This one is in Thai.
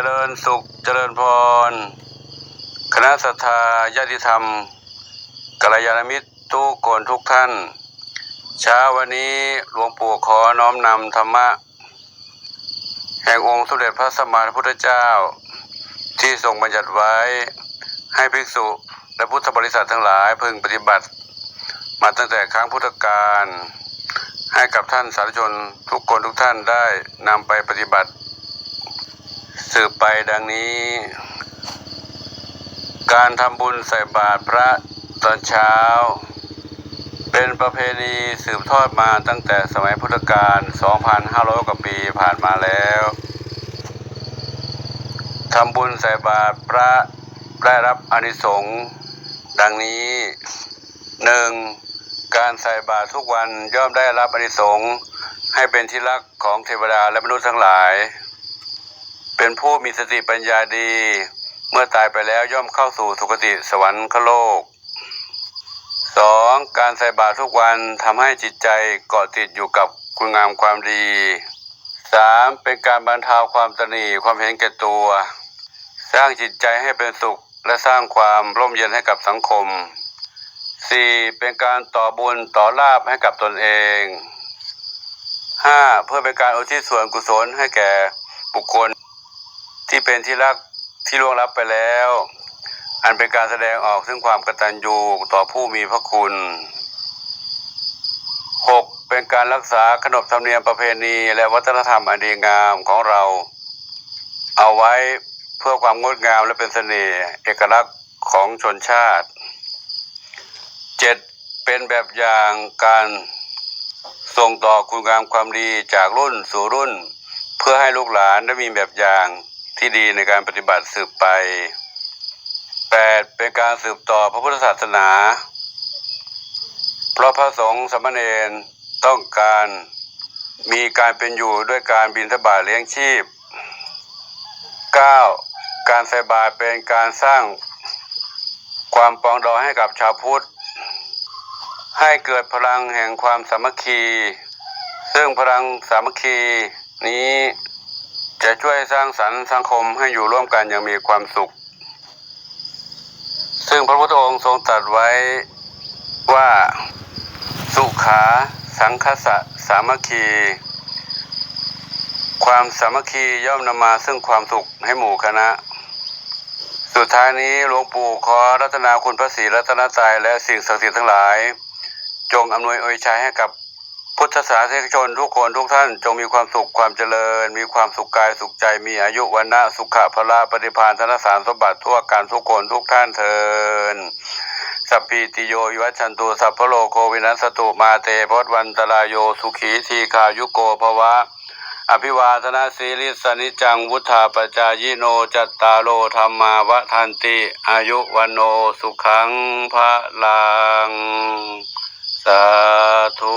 จริญสุขเจริญพร คณะสัทธาญาติธรรมกัลยาณมิตรทุกคนทุกท่าน เช้าวันนี้หลวงปู่ขอน้อมนำธรรมะ แห่งองค์สมเด็จพระสัมมาสัมพุทธเจ้า ที่ทรงบัญญัติไว้ให้ภิกษุและพุทธบริษัททั้งหลายพึงปฏิบัติ มาตั้งแต่ครั้งพุทธกาลให้กับท่านสาธุชนทุกคนทุกท่านได้นำไปปฏิบัติ สืบไปดังนี้ การทำบุญใส่บาตรพระตอนเช้า เป็นประเพณีสืบทอดมาตั้งแต่สมัยพุทธกาล 2,500 กว่าปีผ่านมาแล้วทำบุญใส่บาตรพระได้รับอนิสงส์ดังนี้หนึ่งการใส่บาตรทุกวันย่อมได้รับอนิสงส์ให้เป็นที่รักของเทวดาและมนุษย์ทั้งหลาย เป็นผู้มีสติปัญญาดี เมื่อตายไปแล้วย่อมเข้าสู่สุคติสวรรคโลก 2. การใส่บาตรทุกวันทำให้จิตใจเกาะติดอยู่กับคุณงามความดี 3. เป็นการบรรเทาความตนีความเห็นแก่ตัว สร้างจิตใจให้เป็นสุขและสร้างความร่มเย็นให้กับสังคม 4. เป็นการต่อบุญต่อลาบให้กับตนเอง 5. เพื่อเป็นการอุทิศส่วนกุศลให้แก่บุคคล ที่เป็นที่รักที่ล่วงลับไปแล้ว อันเป็นการแสดงออกถึงความกตัญญูต่อผู้มีพระคุณ 6. เป็นการรักษาขนบธรรมเนียมประเพณี และวัฒนธรรมอันดีงามของเรา เอาไว้เพื่อความงดงามและเป็นเสน่ห์เอกลักษณ์ของชนชาติ 7. เป็นแบบอย่างการส่งต่อคุณงามความดีจากรุ่นสู่รุ่น เพื่อให้ลูกหลานได้มีแบบอย่าง ที่ดีในการปฏิบัติสืบไป 8. เป็นการสืบต่อพระพุทธศาสนา เพราะพระสงฆ์สามเณรต้องการมีการเป็นอยู่ด้วยการบิณฑบาตเลี้ยงชีพ 9. การใส่บาตรเป็นการสร้างความปองดองให้กับชาวพุทธ ให้เกิดพลังแห่งความสามัคคี ซึ่งพลังสามัคคีนี้ จะช่วยสร้างสรรค์สังคมให้อยู่ร่วมกันอย่างมีความสุข ซึ่งพระพุทธองค์ทรงตรัสไว้ว่า สุขาสังคสะสามัคคี ความสามัคคีย่อมนำมาซึ่งความสุขให้หมู่คณะ สุดท้ายนี้หลวงปู่ขอรัตนาคุณพระศรีรัตนตรัยและสิ่งศักดิ์สิทธิ์ทั้งหลาย จงอำนวยอวยชัยให้กับ พุทธศาสนิกชนทุกคนทุกท่านจงมีความสุขความเจริญ มีความสุขกายสุขใจมีอายุวันนะสุขะพละปฏิภาณธนสารสมบัติทั่วการทุกคนทุกท่านเทินสัพพิติโยวิวัชชันตุสัพพโลโควินัสตุมาเตพจวันตรายโยสุขีทีคายุโกภวะ อภิวาทนาสีลิสนิจังวุธาปจายโนจัตตาโลธรรมาวะทันติ อายุวันโนสุขังพระลังาธุ